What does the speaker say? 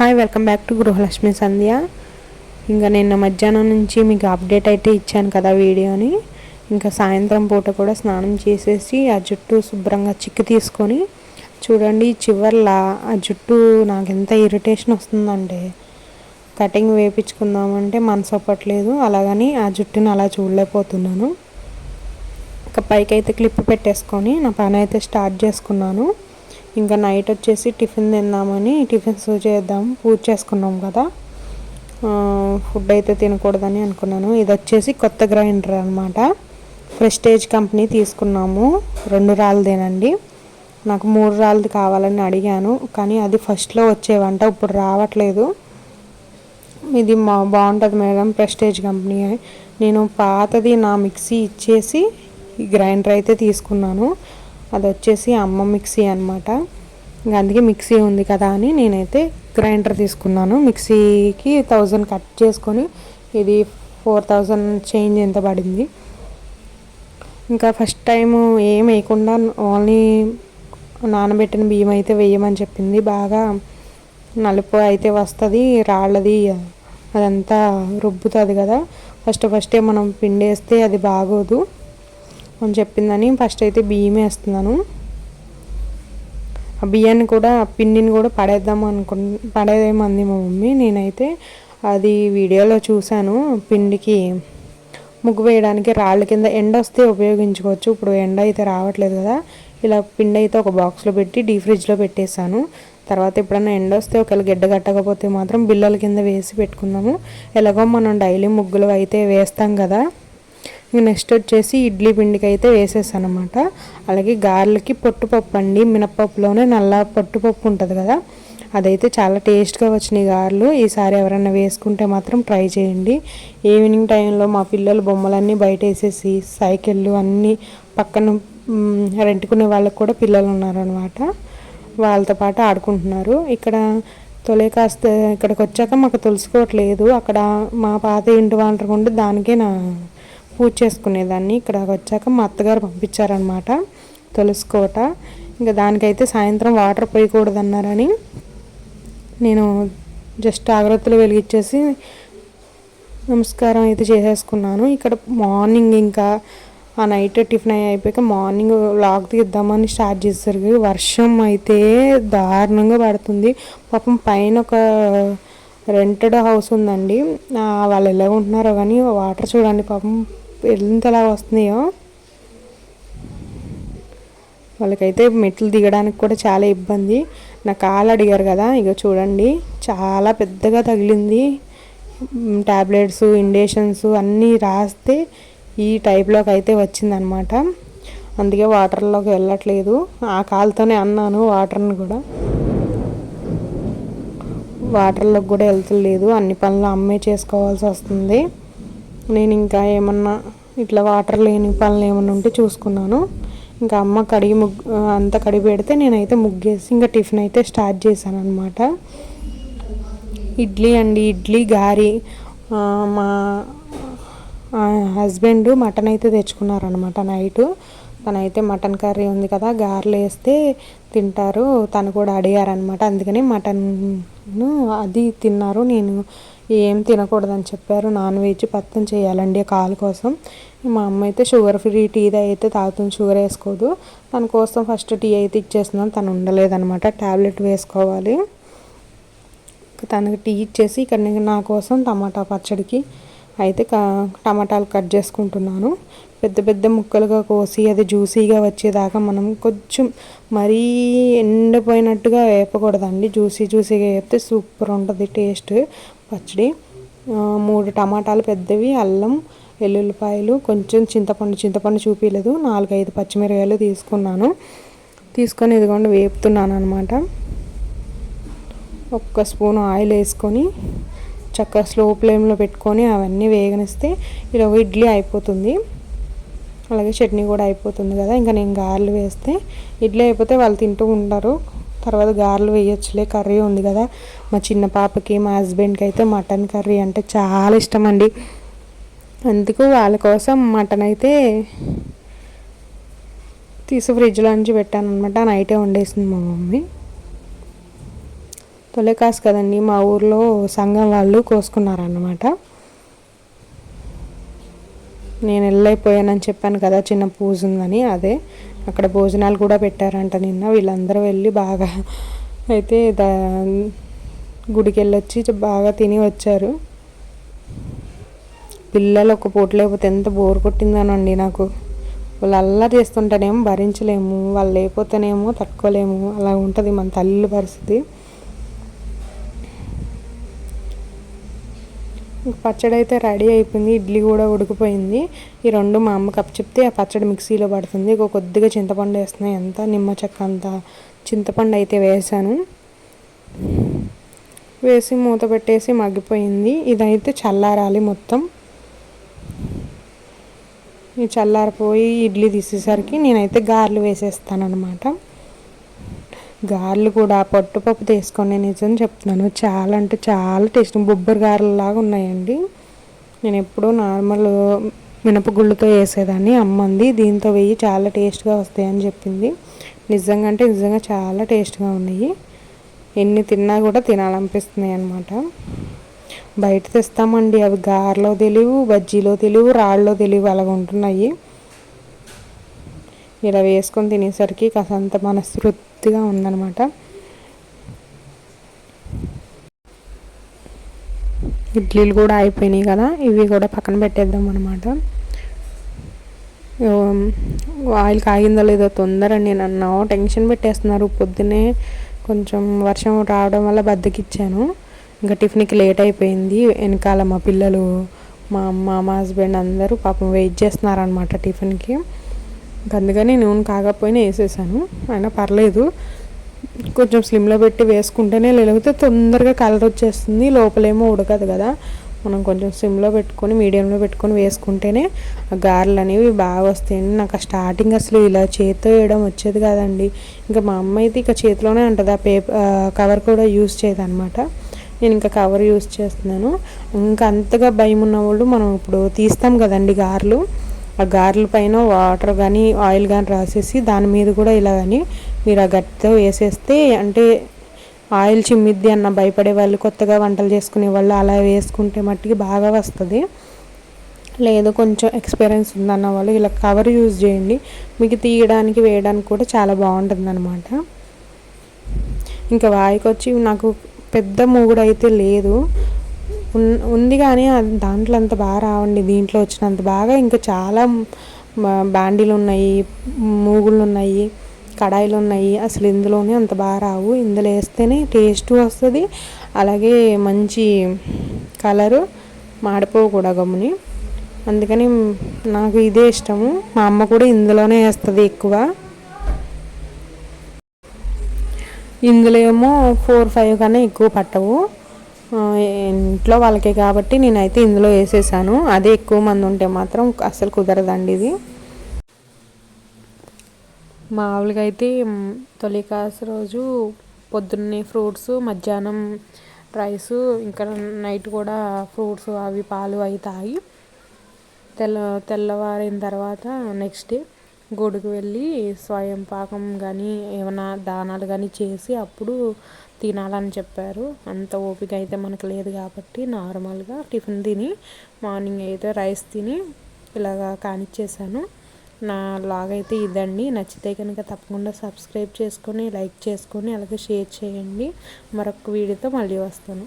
Hi welcome back to Gruhalakshmi Sandhya. ఇంకా నిన్న మధ్యాహ్నం నుంచి మీకు అప్డేట్ అయితే ఇచ్చాను కదా వీడియోని. ఇంకా సాయంత్రం పూట కూడా స్నానం చేసేసి ఆ జుట్టు శుభ్రంగా చిక్కి తీసుకొని చూడండి చివర్లా ఆ జుట్టు నాకు ఎంత ఇరిటేషన్ వస్తుందంటే కటింగ్ వేపించుకుందామంటే మనసు ఒప్పట్లేదు అలాగని ఆ జుట్టుని అలా చూడలేకపోతున్నాను. ఇంకా పైకి అయితే క్లిప్ పెట్టేసుకొని నా పని అయితే స్టార్ట్ చేసుకున్నాను. ఇంకా నైట్ వచ్చేసి టిఫిన్ తిందామని టిఫిన్స్ చేద్దాం పూజ చేసుకున్నాం కదా. ఫుడ్ అయితే తినకూడదని అనుకున్నాను. ఇది వచ్చేసి కొత్త గ్రైండర్ అనమాట ప్రెస్టేజ్ కంపెనీ తీసుకున్నాము. రెండు రాళ్ళదేనండి. నాకు మూడు రాళ్ళది కావాలని అడిగాను కానీ అది ఫస్ట్లో వచ్చేవంట ఇప్పుడు రావట్లేదు. ఇది మా బాగుంటుంది మేడం ప్రెస్టేజ్ కంపెనీ. నేను పాతది నా మిక్సీ ఇచ్చేసి ఈ గ్రైండర్ అయితే తీసుకున్నాను. అది వచ్చేసి అమ్మ మిక్సీ అనమాట ఇంకా అందుకే మిక్సీ ఉంది కదా అని నేనైతే గ్రైండర్ తీసుకున్నాను. మిక్సీకి థౌజండ్ కట్ చేసుకొని ఇది ఫోర్ థౌజండ్ చేంజ్ ఎంత పడింది. ఇంకా ఫస్ట్ టైం ఏం వేయకుండా ఓన్లీ నానబెట్టిన బియ్యం అయితే వేయమని చెప్పింది. బాగా నలుపు అయితే వస్తుంది రాళ్ళది అదంతా రుబ్బుతుంది కదా. ఫస్ట్ ఫస్టే మనం పిండేస్తే అది బాగోదు. అని చెప్పిందని ఫస్ట్ అయితే బియ్యం వేస్తున్నాను. ఆ బియ్యాన్ని కూడా పిండిని కూడా పడేద్దాం అనుకు పడేదేమంది మా మమ్మీ. నేనైతే అది వీడియోలో చూశాను. పిండికి ముగ్గు వేయడానికి రాళ్ళ కింద ఎండ వస్తే ఉపయోగించుకోవచ్చు. ఇప్పుడు ఎండ అయితే రావట్లేదు కదా. ఇలా పిండి అయితే ఒక బాక్స్లో పెట్టి డీ ఫ్రిడ్జ్లో పెట్టేశాను. తర్వాత ఎప్పుడైనా ఎండ వస్తే ఒకవేళ గిడ్డ కట్టకపోతే మాత్రం బిల్లల కింద వేసి పెట్టుకుందాము. ఎలాగో మనం డైలీ ముగ్గులు అయితే వేస్తాం కదా. నెక్స్ట్ వచ్చేసి ఇడ్లీ పిండికి అయితే వేసేసాను అనమాట అలాగే గారెలకి పొట్టుపప్పు అండి. మినప్పప్పులోనే నల్ల పొట్టుపప్పు ఉంటుంది కదా. అదైతే చాలా టేస్ట్గా వచ్చినాయి గారెలు. ఈసారి ఎవరైనా వేసుకుంటే మాత్రం ట్రై చేయండి. ఈవినింగ్ టైంలో మా పిల్లలు బొమ్మలన్నీ బయట వేసేసి సైకిళ్ళు అన్నీ పక్కన రెంటుకునే వాళ్ళకి కూడా పిల్లలు ఉన్నారనమాట. వాళ్ళతో పాటు ఆడుకుంటున్నారు. ఇక్కడ తొలే కాస్త ఇక్కడికి వచ్చాక మాకు తెలుసుకోవట్లేదు. అక్కడ మా పాత ఇంటి వాళ్ళు ఉంటే దానికే నా పూజ చేసుకునేదాన్ని. ఇక్కడ వచ్చాక మా అత్తగారు పంపించారనమాట తులసికోట. ఇంకా దానికైతే సాయంత్రం వాటర్ పోయకూడదన్నారని నేను జస్ట్ జాగ్రత్తలు వెలిగించేసి నమస్కారం అయితే చేసేసుకున్నాను. ఇక్కడ మార్నింగ్ ఇంకా ఆ నైట్ టిఫిన్ అయిపోయాక మార్నింగ్ లాక్ తీద్దామని స్టార్ట్ చేస్తారు వర్షం అయితే దారుణంగా పడుతుంది. పాపం పైన ఒక రెంటెడ్ హౌస్ ఉందండి. వాళ్ళు ఎలా ఉంటున్నారో కానీ వాటర్ చూడండి పాపం. ఎంతలా వస్తున్నాయో. వాళ్ళకైతే మెట్లు దిగడానికి కూడా చాలా ఇబ్బంది. నా కాలు అడిగారు కదా ఇక చూడండి చాలా పెద్దగా తగిలింది. ట్యాబ్లెట్స్ ఇండేషన్స్ అన్నీ రాస్తే ఈ టైప్లోకి అయితే వచ్చిందనమాట. అందుకే వాటర్లోకి వెళ్ళట్లేదు. ఆ కాలుతోనే అన్నాను వాటర్ని కూడా. వాటర్లోకి కూడా వెళ్తలేదు. అన్ని పనులు అమ్మే చేసుకోవాల్సి వస్తుంది. నేను ఇంకా ఏమన్నా ఇట్లా వాటర్ లేని పనులు ఏమన్నా ఉంటే చూసుకున్నాను. ఇంకా అమ్మ కడిగి ముగ్గు అంతా కడిగి పెడితే నేనైతే ముగ్గేసి ఇంకా టిఫిన్ అయితే స్టార్ట్ చేశాను అనమాట ఇడ్లీ అండి ఇడ్లీ గారి మా హస్బెండ్ మటన్ అయితే తెచ్చుకున్నారనమాట నైట్. తనైతే మటన్ కర్రీ ఉంది కదా గారెలు వేస్తే తింటారు. తను కూడా అడిగారనమాట అందుకని మటన్ అది తిన్నారు నేను ఏం తినకూడదని చెప్పారు. నాన్ వెజ్ పత్తం చేయాలండి కాలు కోసం. మా అమ్మ అయితే షుగర్ ఫ్రీ టీ అయితే తాగుతుంది షుగర్ వేసుకోదు. తన కోసం ఫస్ట్ టీ అయితే ఇచ్చేస్తున్నాను. తను ఉండలేదనమాట ట్యాబ్లెట్ వేసుకోవాలి. తనకి టీ ఇచ్చేసి ఇక్కడ నా కోసం టమాటా పచ్చడికి అయితే టమాటాలు కట్ చేసుకుంటున్నాను. పెద్ద పెద్ద ముక్కలుగా కోసి అది జ్యూసీగా వచ్చేదాకా మనం కొంచెం మరీ ఎండిపోయినట్టుగా వేపకూడదండి. జ్యూసీ జ్యూసీగా వేపితే సూపర్ ఉంటుంది టేస్ట్. పచ్చడి మూడు టమాటాలు పెద్దవి అల్లం వెల్లుల్లిపాయలు కొంచెం చింతపండు చింతపండు చూపించలేదు నాలుగైదు పచ్చిమిరకాయలు తీసుకున్నాను. తీసుకొని ఇదిగోండి వేపుతున్నాను అనమాట ఒక్క స్పూన్ ఆయిల్ వేసుకొని చక్కగా స్లో ఫ్లేమ్లో పెట్టుకొని అవన్నీ వేగనిస్తే ఇలా ఇడ్లీ అయిపోతుంది. అలాగే చట్నీ కూడా అయిపోతుంది కదా ఇంకా నేను గారెలు వేస్తే ఇడ్లీ అయిపోతే వాళ్ళు తింటూ ఉంటారు. తర్వాత గారెలు వేయొచ్చులే కర్రీ ఉంది కదా. మా చిన్న పాపకి మా హస్బెండ్కి అయితే మటన్ కర్రీ అంటే చాలా ఇష్టం అండి అందుకు వాళ్ళ కోసం మటన్ అయితే తీసి ఫ్రిడ్జ్లో నుంచి పెట్టాను అనమాట నైటే వండేసింది మా మమ్మీ. తొలేకాసు కదండి మా ఊర్లో సంఘం వాళ్ళు కోసుకున్నారన్నమాట. నేను వెళ్ళైపోయానని చెప్పాను కదా చిన్న పూజ ఉందని అదే. అక్కడ భోజనాలు కూడా పెట్టారంట నిన్న. వీళ్ళందరూ వెళ్ళి బాగా అయితే దా గుడికి వెళ్ళొచ్చి బాగా తిని వచ్చారు. పిల్లలు ఒక పూట లేకపోతే ఎంత బోర్ కొట్టిందనండి నాకు. వాళ్ళు అల్లా చేస్తుంటేనేమో భరించలేము వాళ్ళు లేకపోతేనేమో తట్టుకోలేము అలా ఉంటుంది మన తల్లి పరిస్థితి. పచ్చడి అయితే రెడీ అయిపోయింది ఇడ్లీ కూడా ఉడికిపోయింది. ఈ రెండు మా అమ్మ కప్ చెప్తే ఆ పచ్చడి మిక్సీలో పడుతుంది. ఇక కొద్దిగా చింతపండు వేస్తున్నాయి ఎంత నిమ్మ చెక్క అంత. చింతపండు అయితే వేసాను. వేసి మూత పెట్టేసి మగ్గిపోయింది. ఇదైతే చల్లారాలి మొత్తం. ఈ చల్లారిపోయి ఇడ్లీ తీసేసరికి నేనైతే గారెలు వేసేస్తాను అనమాట గారెలు కూడా పట్టుపప్పు తీసుకొని నిజం చెప్తున్నాను చాలా అంటే చాలా టేస్ట్. బొబ్బరి గారెలు లాగా ఉన్నాయండి. నేను ఎప్పుడూ నార్మల్ మినపగుళ్ళతో వేసేదాన్ని. అమ్మంది దీంతో వెయ్యి చాలా టేస్ట్గా వస్తాయని చెప్పింది. నిజంగా అంటే నిజంగా చాలా టేస్ట్గా ఉన్నాయి. ఎన్ని తిన్నా కూడా తినాలనిపిస్తున్నాయి అనమాట బయట తెస్తామండి అవి గారెలో తెలియవు బజ్జీలో తెలియవు రాళ్ళలో తెలియవు అలాగ ఉంటున్నాయి. ఇలా వేసుకొని తినేసరికి కాసంత తృప్తిగా ఉందన్నమాట. ఇడ్లీలు కూడా అయిపోయినాయి కదా ఇవి కూడా పక్కన పెట్టేద్దాం అనమాట ఆయిల్ కాగిందో లేదో తొందర నేను అన్నా టెన్షన్ పెట్టేస్తున్నారు. పొద్దునే కొంచెం వర్షం రావడం వల్ల బద్దకిచ్చాను. ఇంకా టిఫిన్కి లేట్ అయిపోయింది. వెనకాల మా పిల్లలు మా అమ్మ మా హస్బెండ్ అందరూ పాపం వెయిట్ చేస్తున్నారనమాట టిఫిన్కి. అందుకని నూనె కాకపోయినా వేసేసాను. అయినా పర్లేదు. కొంచెం స్లిమ్లో పెట్టి వేసుకుంటేనే లేకపోతే తొందరగా కలర్ వచ్చేస్తుంది. లోపలేమో ఉడకదు కదా. మనం కొంచెం సిమ్లో పెట్టుకొని మీడియంలో పెట్టుకొని వేసుకుంటేనే ఆ గారెలు అనేవి బాగా వస్తాయండి నాకు స్టార్టింగ్ అసలు ఇలా చేతితో వేయడం వచ్చేది కాదండి. ఇంకా మా అమ్మ అయితే ఇక చేతిలోనే ఉంటుంది. ఆ పేపర్ కవర్ కూడా యూస్ చేయదన్నమాట. నేను ఇంకా కవర్ యూస్ చేస్తున్నాను. ఇంకా అంతగా భయం ఉన్న వాళ్ళు మనం ఇప్పుడు తీస్తాం కదండి గారెలు. ఆ గారెల పైన వాటర్ కానీ ఆయిల్ కానీ రాసేసి దాని మీద కూడా ఇలా కానీ మీరు ఆ గట్టితో వేసేస్తే అంటే ఆయిల్ చిమ్మిద్ది అన్న భయపడే వాళ్ళు కొత్తగా వంటలు చేసుకునే వాళ్ళు అలా వేసుకుంటే మట్టికి బాగా వస్తుంది. లేదు కొంచెం ఎక్స్పీరియన్స్ ఉందన్న వాళ్ళు ఇలా కవర్ యూజ్ చేయండి. మీకు తీయడానికి వేయడానికి కూడా చాలా బాగుంటుంది అనమాట ఇంకా వాయికి వచ్చి నాకు పెద్ద మూగుడు అయితే లేదు. ఉంది కానీ దాంట్లో అంత బాగా రావండి. దీంట్లో వచ్చినంత బాగా ఇంకా చాలా బ్యాండీలు ఉన్నాయి మూగుళ్ళు ఉన్నాయి కడాయిలు ఉన్నాయి అసలు ఇందులోనే అంత బాగా రావు. ఇందులో వేస్తేనే టేస్ట్ వస్తుంది. అలాగే మంచి కలరు మాడిపోవు కూడా గమ్ముని. అందుకని నాకు ఇదే ఇష్టము. మా అమ్మ కూడా ఇందులోనే వేస్తుంది ఎక్కువ. ఇందులో ఏమో ఫోర్ ఫైవ్ కన్నా ఎక్కువ పట్టవు. ఇంట్లో వాళ్ళకే కాబట్టి నేనైతే ఇందులో వేసేసాను. అదే ఎక్కువ మంది ఉంటే మాత్రం అస్సలు కుదరదండి ఇది. మామూలుగా అయితే తొలికాసు రోజు పొద్దున్నే ఫ్రూట్స్ మధ్యాహ్నం రైస్ ఇంకా నైట్ కూడా ఫ్రూట్స్ అవి పాలు అవి తాగి తెల్ల తెల్లవారిన తర్వాత నెక్స్ట్ డే గుడికి వెళ్ళి స్వయం పాకం కానీ ఏమైనా దానాలు కానీ చేసి అప్పుడు తినాలని చెప్పారు. అంత ఓపిక అయితే మనకు లేదు కాబట్టి నార్మల్గా టిఫిన్ తిని మార్నింగ్ అయితే రైస్ తిని ఇలాగా కానిచ్చేసాను. నా లాగ్ అయితే ఇదండి. నచ్చితే కనుక తప్పకుండా సబ్స్క్రైబ్ చేసుకొని లైక్ చేసుకొని అలాగే షేర్ చేయండి. మరొక వీడియోతో మళ్ళీ వస్తాను.